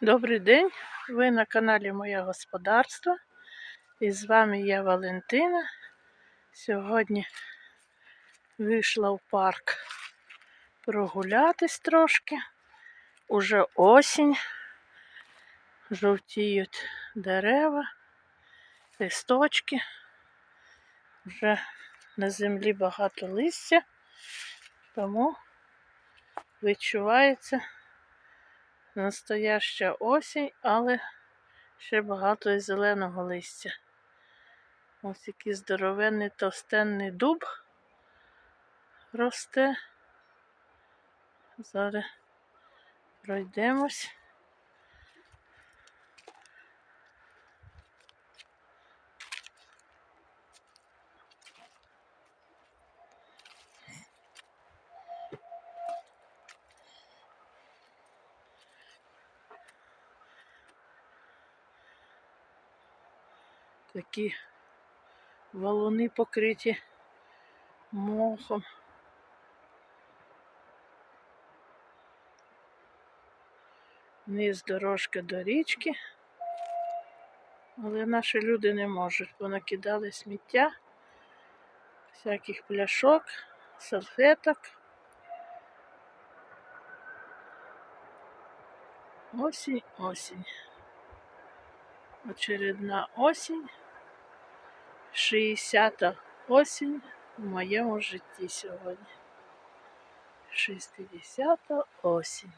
Добрий день! Ви на каналі Моє Господарство. І з вами я Валентина. Сьогодні вийшла в парк прогулятись трошки. Уже осінь, жовтіють дерева, листочки. Вже на землі багато листя, тому відчувається настояща осінь, але ще багато і зеленого листя. Ось який здоровенний товстенний дуб росте. Зараз пройдемось. Такі валуни покриті мохом. Вниз дорожка до річки, але наші люди не можуть, понакидали сміття, всяких пляшок, салфеток. Осінь, осінь. Очередна осінь. 60-та осінь в моєму житті сьогодні. 60-та осінь.